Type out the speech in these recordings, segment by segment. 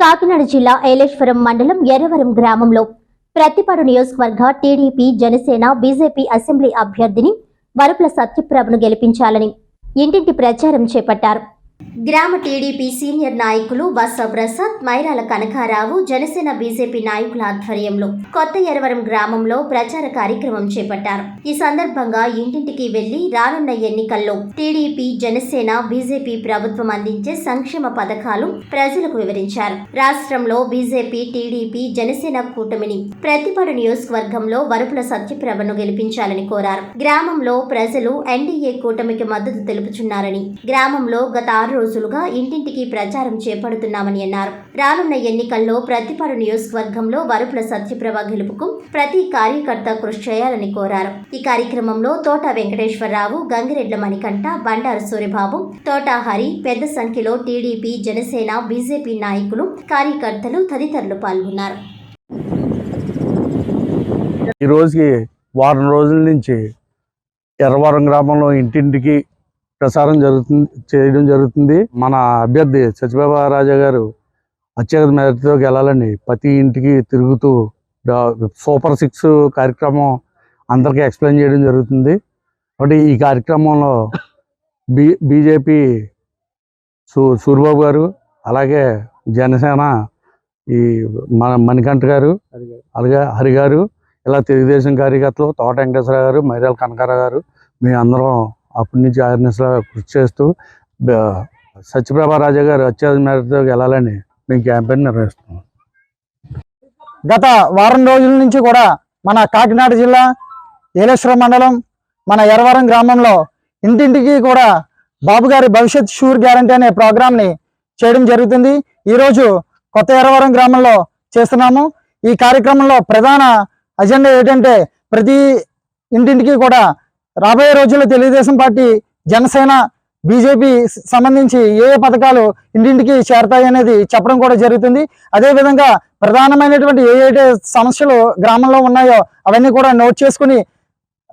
కాకినాడ జిల్లా ఏలేశ్వరం మండలం ఎర్రవరం గ్రామంలో ప్రతిపాడు నియోజకవర్గ టీడీపీ జనసేన బీజేపీ అసెంబ్లీ అభ్యర్థిని వరుపుల సత్యప్రభను గెలిపించాలని ఇంటింటి ప్రచారం చేపట్టారు. గ్రామ టీడీపీ సీనియర్ నాయకులు బసవప్రసాద్ మైరాల కనకారావు జనసేన బీజేపీ నాయకుల ఆధ్వర్యంలో కొత్త ఎరవరం గ్రామంలో ప్రచార కార్యక్రమం చేపట్టారు. ఈ సందర్భంగా ఇంటింటికి వెళ్ళి రానున్న ఎన్నికల్లో టీడీపీ జనసేన బీజేపీ ప్రభుత్వం అందించే సంక్షేమ పథకాలు ప్రజలకు వివరించారు. రాష్ట్రంలో బీజేపీ టీడీపీ జనసేన కూటమిని ప్రతిపాడు నియోజకవర్గంలో వరుపుల సత్యప్రభను గెలిపించాలని కోరారు. గ్రామంలో ప్రజలు ఎన్డీఏ కూటమికి మద్దతు తెలుపుచున్నారని గ్రామంలో గత ఆరు రోజులుగా ఇంటింటికి ప్రచారం చేపడుతున్నామని అన్నారు. రానున్న ఎన్నికల్లో ప్రతిపాడు నియోజకవర్గంలో వరుపుల సత్యప్రభ గెలుపుకు ప్రతి కార్యకర్త కృషి చేయాలని కోరారు. ఈ కార్యక్రమంలో తోట వెంకటేశ్వరరావు గంగిరెడ్ల మణికంఠ బండారు సూరిబాబు తోట హరి పెద్ద సంఖ్యలో టీడీపీ జనసేన బీజేపీ నాయకులు కార్యకర్తలు తదితరులు పాల్గొన్నారు. ఈ రోజుకి వారం రోజుల నుంచి ఎర్రవరం గ్రామంలో ఇంటింటికి ప్రసారం జరుగుతుంది చేయడం జరుగుతుంది. మన అభ్యర్థి సత్యబాబా రాజా గారు అత్యధిక మెదటితో గెలాలని ప్రతి ఇంటికి తిరుగుతూ సూపర్ సిక్స్ కార్యక్రమం అందరికీ ఎక్స్ప్లెయిన్ చేయడం జరుగుతుంది. కాబట్టి ఈ కార్యక్రమంలో బీ బీజేపీ సూ సూరిబాబు గారు అలాగే జనసేన ఈ మన మణికంఠ గారు అలాగే హరి గారు ఇలా తెలుగుదేశం కార్యకర్తలు తోట వెంకటేశ్వర గారు మైరాల కనకారావు గారు మేము అందరం అప్పటి నుంచి అవేర్నెస్లో కృషి చేస్తూ సత్యప్రభారాజా సత్యప్రభా రాజా గారు అత్యధిక మేరతో వెళ్ళాలని మేము క్యాంపెయిన్ నిర్వహిస్తున్నాం. గత వారం రోజుల నుంచి కూడా మన కాకినాడ జిల్లా ఏలేశ్వరం మండలం మన ఎరవరం గ్రామంలో ఇంటింటికి కూడా బాబు గారి భవిష్యత్ షూర్ గ్యారంటీ అనే ప్రోగ్రామ్ని చేయడం జరుగుతుంది. ఈరోజు కొత్త ఎర్రవరం గ్రామంలో చేస్తున్నాము. ఈ కార్యక్రమంలో ప్రధాన అజెండా ఏంటంటే ప్రతి ఇంటింటికి కూడా రాబోయే రోజుల్లో తెలుగుదేశం పార్టీ జనసేన బీజేపీ సంబంధించి ఏ ఏ పథకాలు ఇంటింటికి చేరతాయి అనేది చెప్పడం కూడా జరుగుతుంది. అదే విధంగా ప్రధానమైనటువంటి ఏ ఏ సమస్యలు గ్రామంలో ఉన్నాయో అవన్నీ కూడా నోట్ చేసుకుని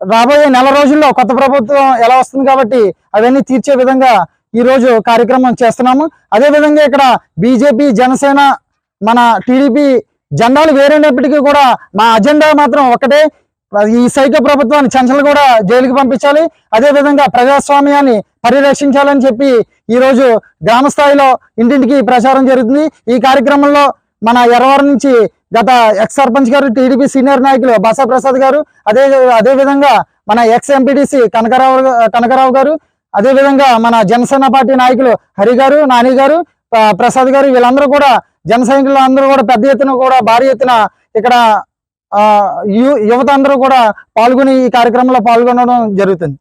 రాబోయే నెల రోజుల్లో కొత్త ప్రభుత్వం ఎలా వస్తుంది కాబట్టి అవన్నీ తీర్చే విధంగా ఈరోజు కార్యక్రమం చేస్తున్నాము. అదే విధంగా ఇక్కడ బీజేపీ జనసేన మన టీడీపీ జెండాలు వేరైనప్పటికీ కూడా మా అజెండా మాత్రం ఒకటే. ఈ సైకో ప్రభుత్వాన్ని చంచలు కూడా జైలుకి పంపించాలి. అదే విధంగా ప్రజాస్వామ్యాన్ని పరిరక్షించాలని చెప్పి ఈ రోజు గ్రామ స్థాయిలో ఇంటింటికి ప్రచారం జరుగుతుంది. ఈ కార్యక్రమంలో మన ఎర్రవరం నుంచి గత ఎక్స్ సర్పంచ్ గారు టీడీపీ సీనియర్ నాయకులు బసా ప్రసాద్ గారు అదే అదే విధంగా మన ఎక్స్ ఎంపీటీసీ కనకరావు కనకరావు గారు అదేవిధంగా మన జనసేన పార్టీ నాయకులు హరి గారు నాని గారు ప్రసాద్ గారు వీళ్ళందరూ కూడా జన సైనికులు అందరూ కూడా పెద్ద ఎత్తున కూడా భారీ ఎత్తున ఇక్కడ యువత అందరూ కూడా పాల్గొని ఈ కార్యక్రమంలో పాల్గొనడం జరుగుతుంది.